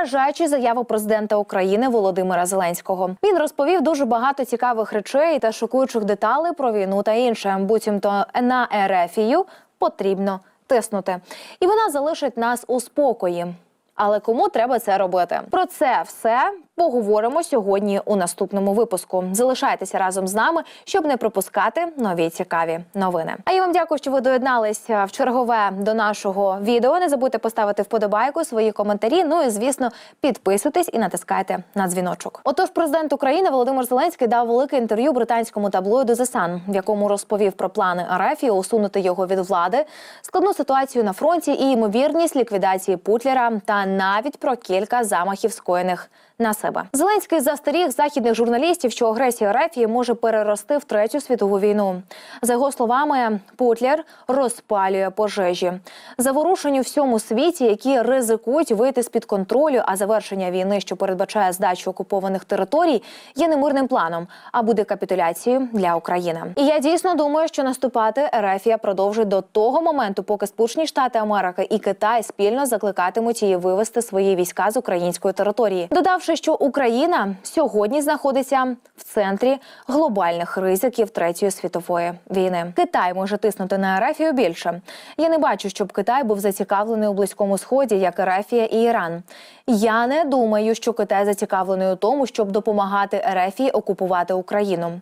вражаючі заяву президента України Володимира Зеленського. Він розповів дуже багато цікавих речей та шокуючих деталей про війну та інше. Буцімто на Ерефію потрібно тиснути, і вона залишить нас у спокої. Але кому треба це робити? Про це все поговоримо сьогодні у наступному випуску. Залишайтеся разом з нами, щоб не пропускати нові цікаві новини. А я вам дякую, що ви доєдналися в чергове до нашого відео. Не забудьте поставити вподобайку, свої коментарі. Ну і звісно, підписуйтесь і натискайте на дзвіночок. Отож, президент України Володимир Зеленський дав велике інтерв'ю британському таблоїду The Sun, в якому розповів про плани Арафії усунути його від влади, складну ситуацію на фронті і ймовірність ліквідації Путлера та навіть про кілька замахів скоєних на себе. Зеленський застеріг західних журналістів, що агресія Рефії може перерости в третю світову війну. За його словами, Путлер розпалює пожежі. Заворушені всьому світі, які ризикують вийти з під контролю, а завершення війни, що передбачає здачу окупованих територій, є не мирним планом, а буде капітуляцією для України. І я дійсно думаю, що наступати Ерефія продовжить до того моменту, поки Сполучені Штати Америки і Китай спільно закликатимуть її вивести свої війська з української території, додавши, що Україна сьогодні знаходиться в центрі глобальних ризиків третьої світової війни. Китай може тиснути на Ерефію більше. Я не бачу, щоб Китай був зацікавлений у близькому сході, як Ерефія і Іран. Я не думаю, що Китай зацікавлений у тому, щоб допомагати Ерефії окупувати Україну.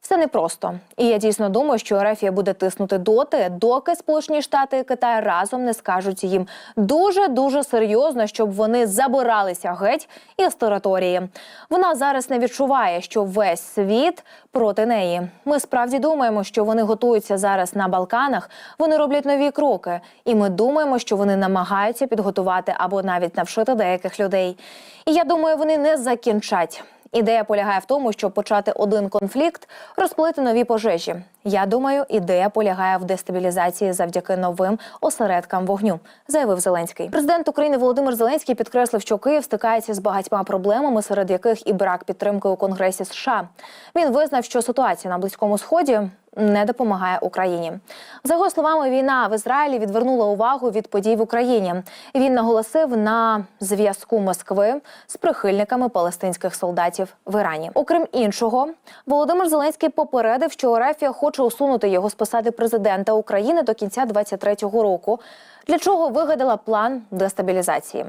Все непросто. І я дійсно думаю, що Ерефія буде тиснути доти, доки Сполучені Штати і Китай разом не скажуть їм дуже дуже серйозно, щоб вони забиралися геть із території. Вона зараз не відчуває, що весь світ проти неї. Ми справді думаємо, що вони готуються зараз на Балканах. Вони роблять нові кроки, і ми думаємо, що вони намагаються підготувати або навіть навчити деяких людей. І я думаю, вони не закінчать. Ідея полягає в тому, щоб почати один конфлікт, розпалити нові пожежі. Я думаю, ідея полягає в дестабілізації завдяки новим осередкам вогню, заявив Зеленський. Президент України Володимир Зеленський підкреслив, що Київ стикається з багатьма проблемами, серед яких і брак підтримки у Конгресі США. Він визнав, що ситуація на близькому сході. Не допомагає Україні за його словами. Війна в Ізраїлі відвернула увагу від подій в Україні. Він наголосив на зв'язку Москви з прихильниками палестинських солдатів в Ірані. Окрім іншого, Володимир Зеленський попередив, що Орефія хоче усунути його з посади президента України до кінця 2023 року. Для чого вигадала план дестабілізації?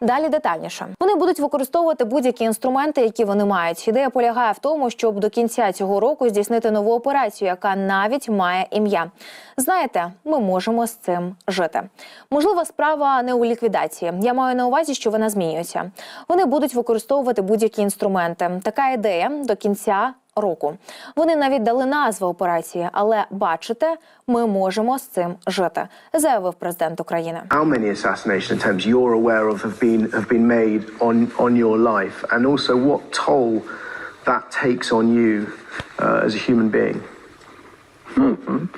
Далі детальніше вони будуть використовувати будь-які інструменти, які вони мають. Ідея полягає в тому, щоб до кінця цього року здійснити нову операцію, яка навіть має ім'я. Знаєте, ми можемо з цим жити. Можливо, справа не у ліквідації. Я маю на увазі, що вона змінюється. Вони будуть використовувати будь-які інструменти. Така ідея до кінця року. Вони навіть дали назву операції, але бачите, ми можемо з цим жити, заявив президент України. how many assassination attempts you're aware of have been have been made on on your life, and also what toll that takes on you uh, as a human being.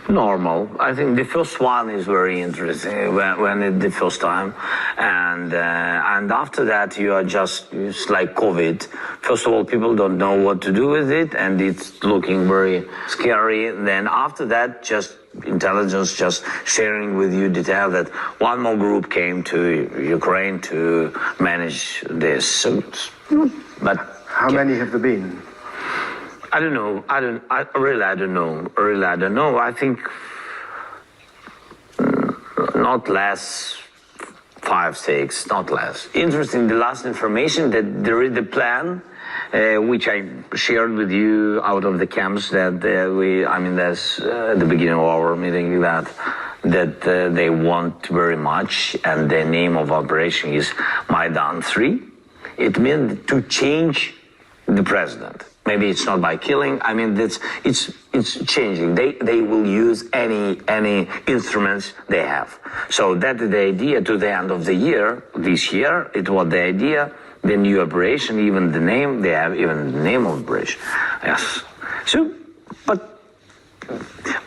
Normal. I think the first one is very interesting when, when it, the first time, and uh, and after that you are just it's like COVID. First of all, people don't know what to do with it, and it's looking very scary. Then after that, just intelligence just sharing with you detail that one more group came to Ukraine to manage this. So, but How many have there been? I don't know. I don't. I really. I don't know. Really, I don't know. I think mm, not less five, six, not less. Interesting. The last information that there is the plan. Uh, which I shared with you out of the camps that uh, we, I mean, that's uh, the beginning of our meeting that that uh, they want very much, and the name of operation is Maidan Three. It means to change the president. Maybe it's not by killing. I mean, it's it's it's changing. They they will use any any instruments they have. So that is the idea. To the end of the year, this year, it was the idea. The new operation, even the name, they have even the name of operation. Yes. So, but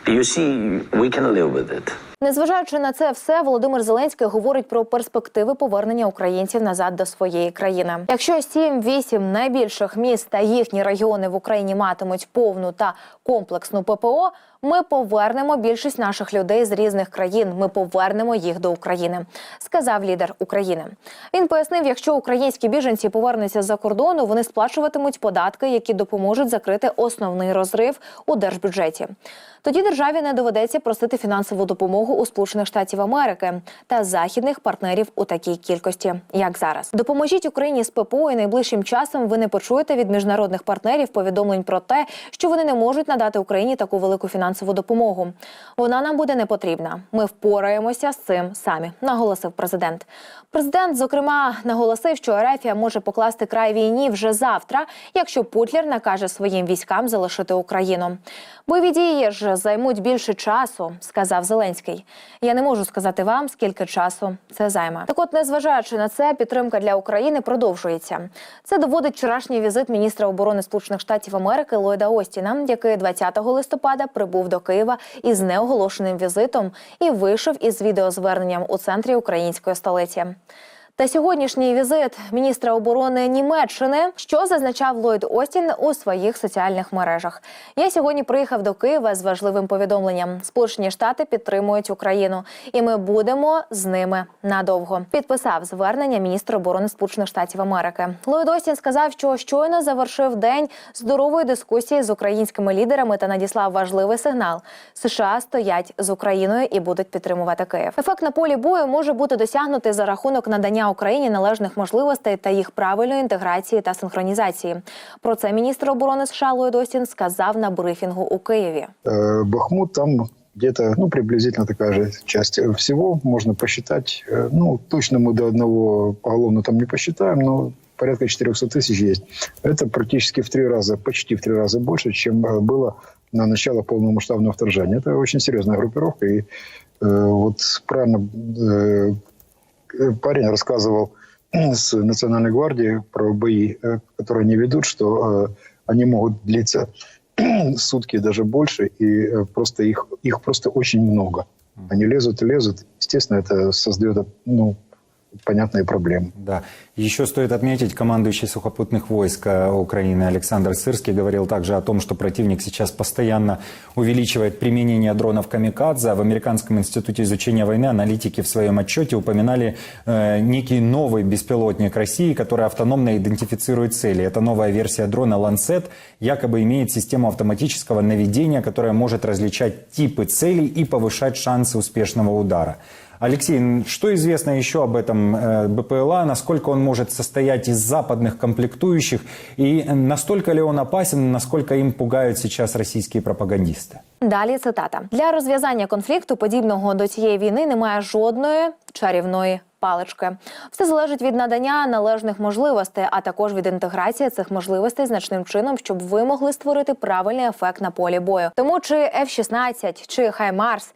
you see, we can live with it. Незважаючи на це все, Володимир Зеленський говорить про перспективи повернення українців назад до своєї країни. Якщо 7-8 найбільших міст та їхні регіони в Україні матимуть повну та комплексну ППО, Ми повернемо більшість наших людей з різних країн. Ми повернемо їх до України, сказав лідер України. Він пояснив, якщо українські біженці повернуться з-за кордону, вони сплачуватимуть податки, які допоможуть закрити основний розрив у держбюджеті. Тоді державі не доведеться просити фінансову допомогу у Сполучених Штатів Америки та західних партнерів у такій кількості, як зараз. Допоможіть Україні з ППО, і найближчим часом ви не почуєте від міжнародних партнерів повідомлень про те, що вони не можуть надати Україні таку велику фінансову допомогу. Вона нам буде не потрібна. Ми впораємося з цим самі, наголосив президент. Президент, зокрема, наголосив, що Ерефія може покласти край війні вже завтра, якщо Путлер накаже своїм військам залишити Україну. Бойові дії ж займуть більше часу, сказав Зеленський. Я не можу сказати вам, скільки часу це займе. Так, от, незважаючи на це, підтримка для України продовжується. Це доводить вчорашній візит міністра оборони Сполучених Штатів Америки Ллойда Остіна, який 20 листопада прибув до Києва із неоголошеним візитом і вийшов із відеозверненням у центрі української столиці. Та сьогоднішній візит міністра оборони Німеччини, що зазначав Ллойд Остін у своїх соціальних мережах. Я сьогодні приїхав до Києва з важливим повідомленням. Сполучені Штати підтримують Україну, і ми будемо з ними надовго. Підписав звернення міністр оборони Сполучених Штатів Америки. Ллойд Остін сказав, що щойно завершив день здорової дискусії з українськими лідерами та надіслав важливий сигнал: США стоять з Україною і будуть підтримувати Київ. Ефект на полі бою може бути досягнутий за рахунок надання Україні належних можливостей та їх правильної інтеграції та синхронізації. Про це міністр оборони США Ллойд Остін сказав на брифінгу у Києві. Э, Бахмут там где-то, ну, приблизительно такая же часть всего, можно посчитать. Э, Ну, точно мы до одного поголовно там не посчитаем, но порядка 400 тысяч есть. Это практически в три раза, почти в три раза больше, чем э, было на начало полномасштабного вторжения. Это очень серьезная группировка. И э, вот правильно э, э, парень рассказывал с Национальной гвардии про бои, э, которые они ведут, что э, они могут длиться сутки даже больше, и э, просто их, их просто очень много. Они лезут и лезут. Естественно, это создает ну, понятные проблемы. Да. Еще стоит отметить, командующий сухопутных войск э, Украины Александр Сырский говорил также о том, что противник сейчас постоянно увеличивает применение дронов «Камикадзе». В Американском институте изучения войны аналитики в своем отчете упоминали э, некий новый беспилотник России, который автономно идентифицирует цели. Это новая версия дрона «Ланцет» якобы имеет систему автоматического наведения, которая может различать типы целей и повышать шансы успешного удара. Алексей, м, что известно еще об этом э, БПЛА? Насколько он может состоять из западных комплектующих? И настолько ли он опасен, насколько им пугают сейчас российские пропагандисты? Далі цитата для розв'язання конфлікту, подібного до цієї війни, немає жодної чарівної. Палички все залежить від надання належних можливостей, а також від інтеграції цих можливостей значним чином, щоб ви могли створити правильний ефект на полі бою. Тому чи F-16, чи Хаймарс,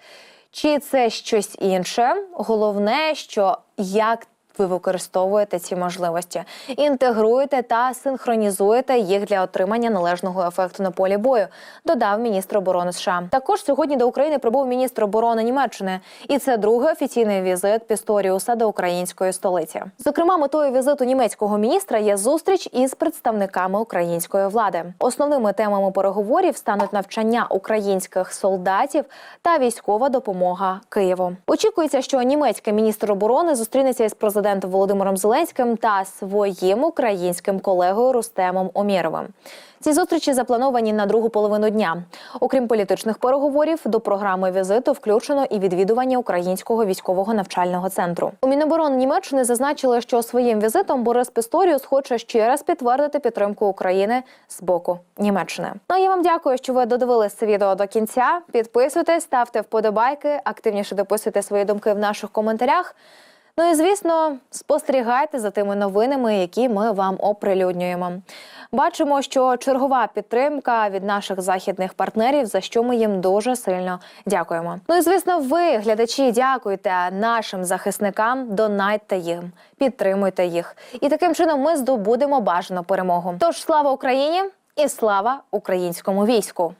чи це щось інше, головне, що як ви використовуєте ці можливості, інтегруєте та синхронізуєте їх для отримання належного ефекту на полі бою, додав міністр оборони США. Також сьогодні до України прибув міністр оборони Німеччини, і це другий офіційний візит Пісторіуса до української столиці. Зокрема, метою візиту німецького міністра є зустріч із представниками української влади. Основними темами переговорів стануть навчання українських солдатів та військова допомога Києву. Очікується, що німецький міністр оборони зустрінеться із президентом Володимиром Зеленським та своїм українським колегою Рустемом Омєровим. Ці зустрічі заплановані на другу половину дня. Окрім політичних переговорів, до програми візиту включено і відвідування українського військового навчального центру. У Міноборони Німеччини зазначили, що своїм візитом Борис Пісторіус хоче ще раз підтвердити підтримку України з боку Німеччини. Ну а я вам дякую, що ви додивились це відео до кінця. Підписуйтесь, ставте вподобайки, активніше дописуйте свої думки в наших коментарях. Ну і звісно, спостерігайте за тими новинами, які ми вам оприлюднюємо. Бачимо, що чергова підтримка від наших західних партнерів, за що ми їм дуже сильно дякуємо. Ну і звісно, ви, глядачі, дякуйте нашим захисникам, донайте їм, підтримуйте їх. І таким чином ми здобудемо бажану перемогу. Тож слава Україні і слава українському війську!